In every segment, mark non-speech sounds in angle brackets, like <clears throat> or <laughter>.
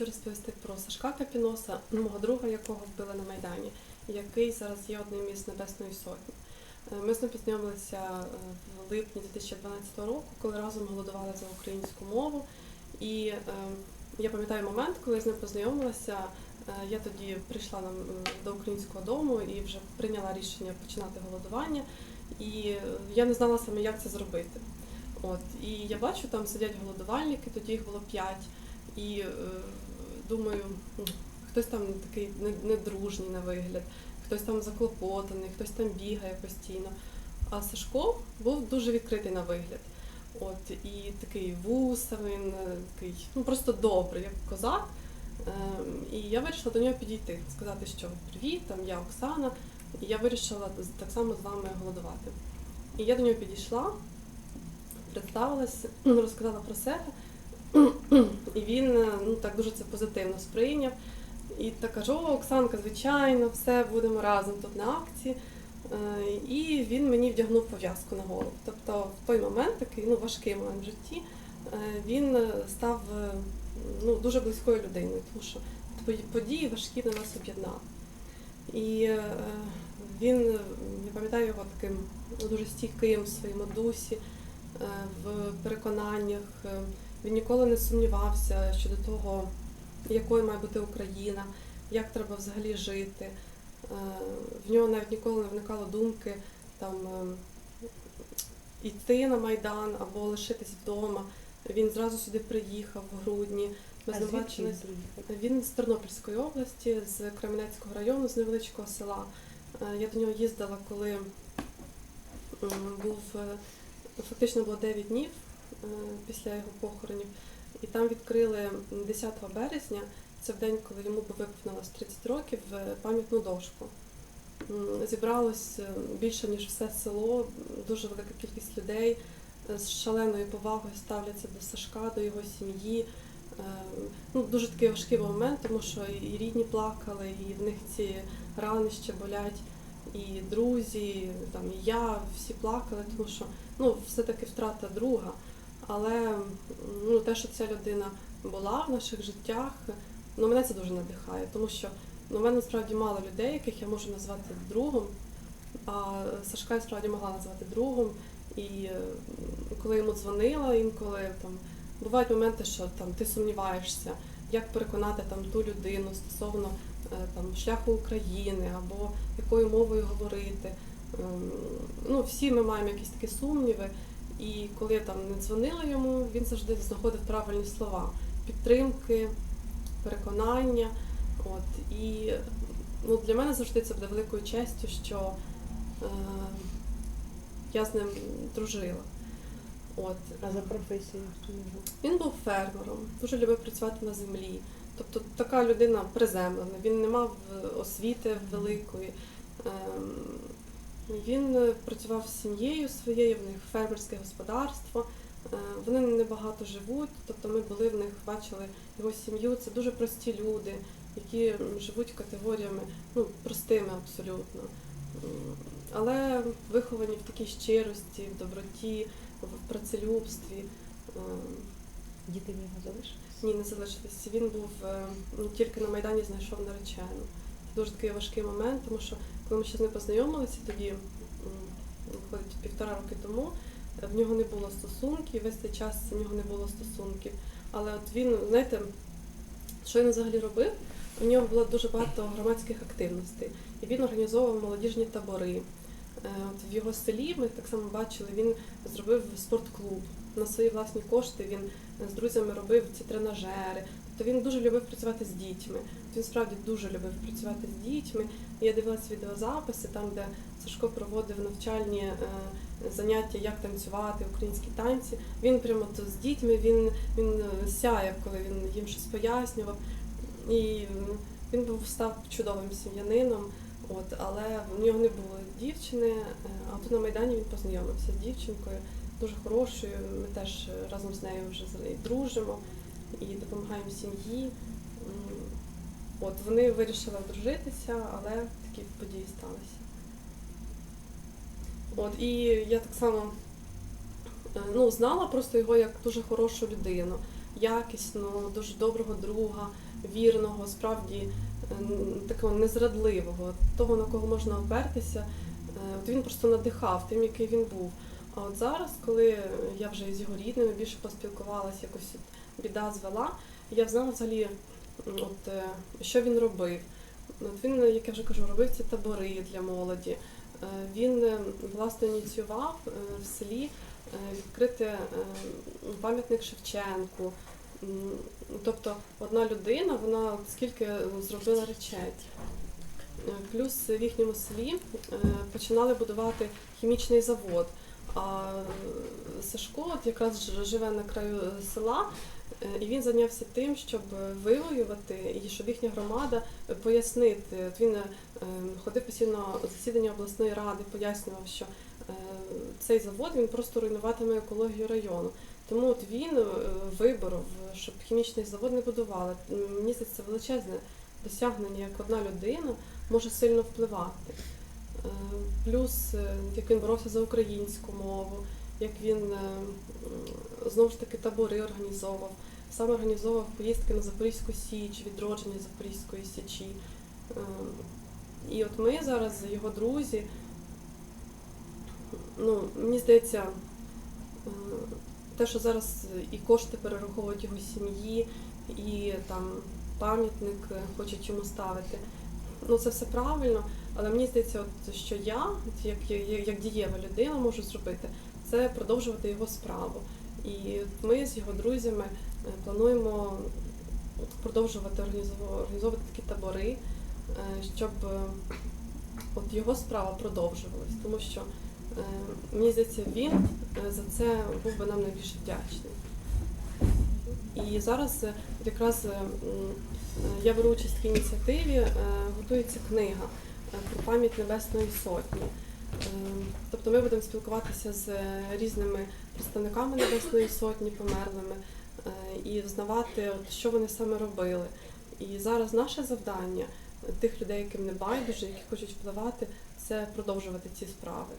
Хочу розповісти про Сашка Капіноса, мого друга, якого вбили на Майдані, який зараз є одним із Небесної Сотні. Е, Ми з ним познайомилися е, в липні 2012 року, коли разом голодували за українську мову. І е, я пам'ятаю момент, коли я з ним познайомилася. Я тоді прийшла нам до українського дому і вже прийняла рішення починати голодування. І я не знала саме, як це зробити. От і я бачу, там сидять голодувальники, тоді їх було п'ять. І думаю, ну, хтось там такий не- недружній на вигляд, хтось там заклопотаний, хтось там бігає постійно. А Сашко був дуже відкритий на вигляд. От, і такий вуса, він е, такий, ну просто добрий, як козак. Ем, і я вирішила до нього підійти, сказати, що привіт, там я Оксана, і я вирішила так само з вами голодувати. І я до нього підійшла, представилася, <clears throat> розказала про себе. І він е, ну, так дуже це позитивно сприйняв. І так кажу, о, Оксанка, звичайно, все, будемо разом тут на акції. Е, І він мені вдягнув пов'язку на голову. Тобто в той момент, такий ну, важкий момент в житті, е, він став ну, дуже близькою людиною, тому що події важкі на нас об'єднали. І він, я пам'ятаю його таким ну, дуже стійким в своєму дусі, в переконаннях. Е, Він ніколи не сумнівався щодо того, якою має бути Україна, як треба взагалі жити. Е, В нього навіть ніколи не виникало думки там е, йти на Майдан або лишитись вдома. Він зразу сюди приїхав в грудні. Ми А він з Тернопільської області, з Кременецького району, з невеличкого села. Е, Я до нього їздила, коли був е, фактично було 9 днів е, після його похоронів. І там відкрили 10 березня, це в день, коли йому виповнилось 30 років, е, пам'ятну дошку. Зібралось е, більше, ніж все село, дуже велика кількість людей е, з шаленою повагою ставляться до Сашка, до його сім'ї. Е, Ну, дуже такий важкий момент, тому що і рідні плакали, і в них ці рани ще болять, і друзі, там, і я, всі плакали, тому що ну, все-таки втрата друга. Але ну, те, що ця людина була в наших життях, ну, мене це дуже надихає, тому що ну, в мене насправді мало людей, яких я можу назвати другом. А Сашка я справді могла назвати другом. І коли йому дзвонила інколи, там бувають моменти, що там ти сумніваєшся, як переконати там ту людину стосовно е, там шляху України або якою мовою говорити. Ем, Ну, всі ми маємо якісь такі сумніви. І коли я там не дзвонила йому, він завжди знаходив правильні слова підтримки, переконання. От і ну, для мене завжди це буде великою честю, що е, я з ним дружила. От А за професією хто він був? він був фермером, дуже любив працювати на землі. Тобто така людина приземлена. Він не мав е, освіти великої. Ем, Він е, працював з сім'єю своєю, в них фермерське господарство. Е, Вони небагато живуть, тобто ми були в них, бачили його сім'ю. Це дуже прості люди, які живуть категоріями ну, простими абсолютно. Але виховані в такій щирості, в доброті, в працелюбстві. Ем, Діти в нього залишились? ні, не залишились. Він був е, ну, тільки на Майдані знайшов наречену. Дуже такий важкий момент, тому що ми ще з ним познайомилися, тоді виходить півтора роки тому, е, в нього не було стосунків, весь цей час в нього не було стосунків. Але от він, знаєте, що він взагалі робив? У нього було дуже багато громадських активностей. І він організовував молодіжні табори. Е, От в його селі ми так само бачили, він зробив спортклуб. На свої власні кошти він з друзями робив ці тренажери. Тобто він дуже любив працювати з дітьми. Він справді дуже любив працювати з дітьми. Я дивилася відеозаписи, там, де Сашко проводив навчальні е, заняття, як танцювати, українські танці. Він прямо то з дітьми, він, він е, сяяв, коли він їм щось пояснював. І він був став чудовим сім'янином. От, але в нього не було дівчини, е, а тут на Майдані він познайомився з дівчинкою, дуже хорошою. Ми теж разом з нею вже дружимо і допомагаємо сім'ї. От вони вирішили одружитися, але такі події сталися. От, і я так само е, ну, знала просто його як дуже хорошу людину, якісну, дуже доброго друга, вірного, справді е, такого незрадливого, того, на кого можна опертися. Е, От він просто надихав тим, який він був. А от зараз, коли я вже з його рідними більше поспілкувалася, якось біда звела, я знала взагалі, от, е, що він робив. От він, як я вже кажу, робив ці табори для молоді. Е, Він е, власне ініціював в селі відкрити е, пам'ятник Шевченку. Тобто одна людина, вона скільки зробила речей. Плюс в їхньому селі починали будувати хімічний завод. А Сашко от якраз живе на краю села, і він зайнявся тим, щоб вивоювати і щоб їхня громада е, пояснити. От він е, ходив постійно на засідання обласної ради, пояснював, що е, цей завод він просто руйнуватиме екологію району. Тому от він е, виборов, щоб хімічний завод не будували. Мені це величезне досягнення, як одна людина може сильно впливати. Е, Плюс, е, як він боровся за українську мову, як він е, знову ж таки табори організовував, сам організовував поїздки на Запорізьку Січ, відродження Запорізької Січі. Е, І от ми зараз, його друзі, ну, мені здається, е, те, що зараз і кошти перераховують його сім'ї, і там пам'ятник е, хочуть йому ставити. Ну, це все правильно, але мені здається, от, що я, як, як, дієва людина, можу зробити, це продовжувати його справу. І от ми з його друзями плануємо продовжувати організовувати, такі табори, е, щоб е, от його справа продовжувалась, тому що е, мені здається, він е, за це був би нам найбільше вдячний. І зараз е, якраз е, е, я беру участь в такій ініціативі, е, готується книга е, про пам'ять Небесної Сотні. Е, Тобто ми будемо спілкуватися з е, різними представниками Небесної Сотні, померлими, е, і взнавати, от, що вони саме робили. І зараз наше завдання е, тих людей, яким не байдуже, які хочуть впливати, це продовжувати ці справи.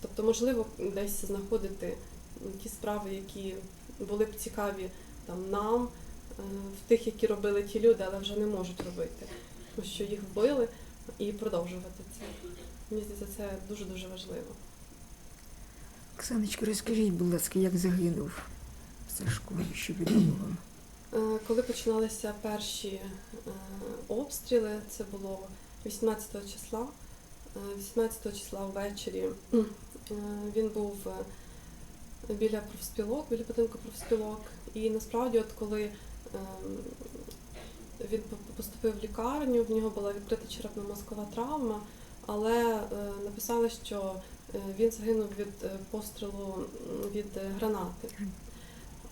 Тобто, можливо, десь знаходити ті справи, які були б цікаві там нам, е, в тих, які робили ті люди, але вже не можуть робити, тому що їх вбили, і продовжувати це. Мені здається, це дуже дуже важливо. Оксаночко, розкажіть, будь ласка, як загинув Сашко, що відомо вам? Е, Коли починалися перші е, обстріли, це було 18 числа. Е, 18 числа ввечері е, він був е, біля профспілок, біля будинку профспілок. І насправді, от коли е, він по- поступив в лікарню, в нього була відкрита черепно-мозкова травма, але е, написали, що е, він загинув від е, пострілу від е, гранати.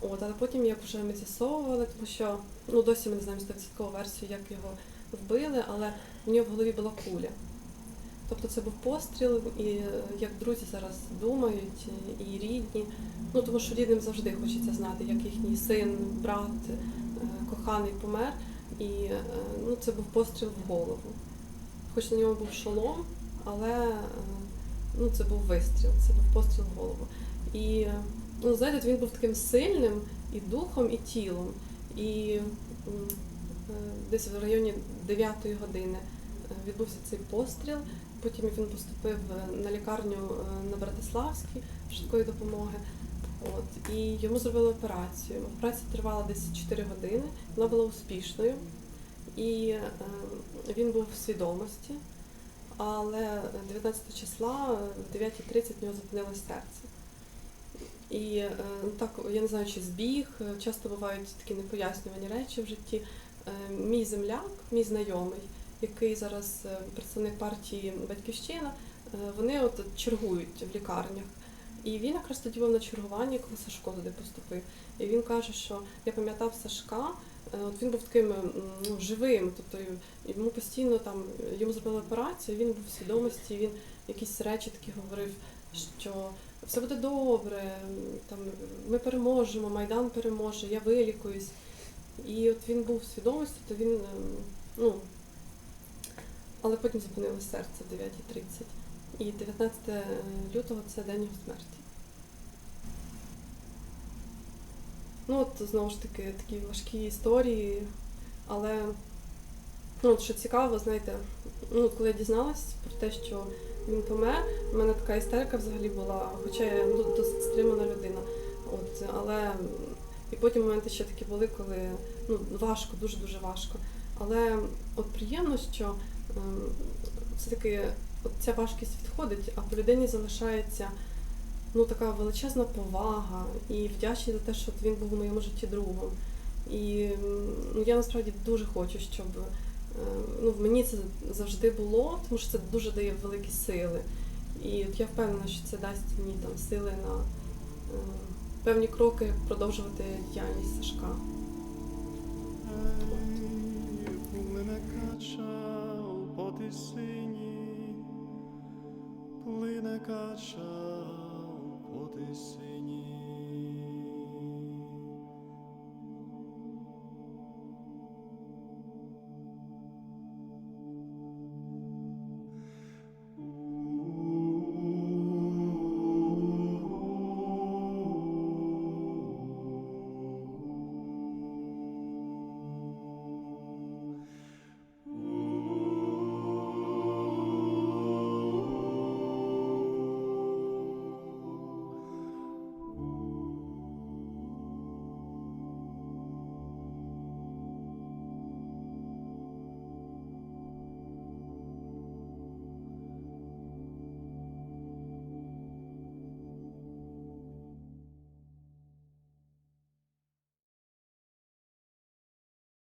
От, але потім, як вже ми з'ясовували, тому що ну досі ми не знаємо 100% версію, як його вбили, але в нього в голові була куля. Тобто це був постріл, і е, як друзі зараз думають, і- рідні. Ну тому що рідним завжди хочеться знати, як їхній син, брат, е, коханий помер. І е, ну, це був постріл в голову. Хоч на ньому був шолом, але ну, це був вистріл, це був постріл в голову. І ну, знаєте, він був таким сильним і духом, і тілом. І е, десь в районі 9 години е, відбувся цей постріл. Потім він поступив е, на лікарню на Братиславській швидкої допомоги. От, і йому зробили операцію. Операція тривала десь 4 години, вона була успішною. І він був в свідомості, але 19 числа в 9.30 в нього зупинилось серце. І е, так, я не знаю, чи збіг, часто бувають такі непояснювані речі в житті. Е, Мій земляк, мій знайомий, який зараз е, представник партії Батьківщина, вони от чергують в лікарнях. І він якраз тоді був на чергуванні, коли Сашко туди поступив. І він каже, що я пам'ятав Сашка, от він був таким ну, живим, тобто йому постійно там йому зробили операцію, він був в свідомості, він якісь речі такі говорив, що все буде добре, там ми переможемо, Майдан переможе, я вилікуюсь. І от він був в свідомості, то він, ем, ну, але потім зупинилось серце в 9.30. І 19 лютого це день його смерті. Ну от знову ж таки такі важкі історії, Але ну, от що цікаво, знаєте, ну, коли я дізналась про те, що він помер, у мене така істерика взагалі була, хоча я ну, досить стримана людина. От, але і потім моменти ще такі були, коли ну, важко, дуже-дуже важко. Але от приємно, що ем, все-таки от ця важкість відходить, а по людині залишається ну, така величезна повага і вдячність за те, що він був у моєму житті другом. І ну, я насправді дуже хочу, щоб ну, в мені це завжди було, тому що це дуже дає великі сили. І от я впевнена, що це дасть мені там сили на е, певні кроки продовжувати діяльність Сашка. Плине кача у потисині, плине кача у потисині.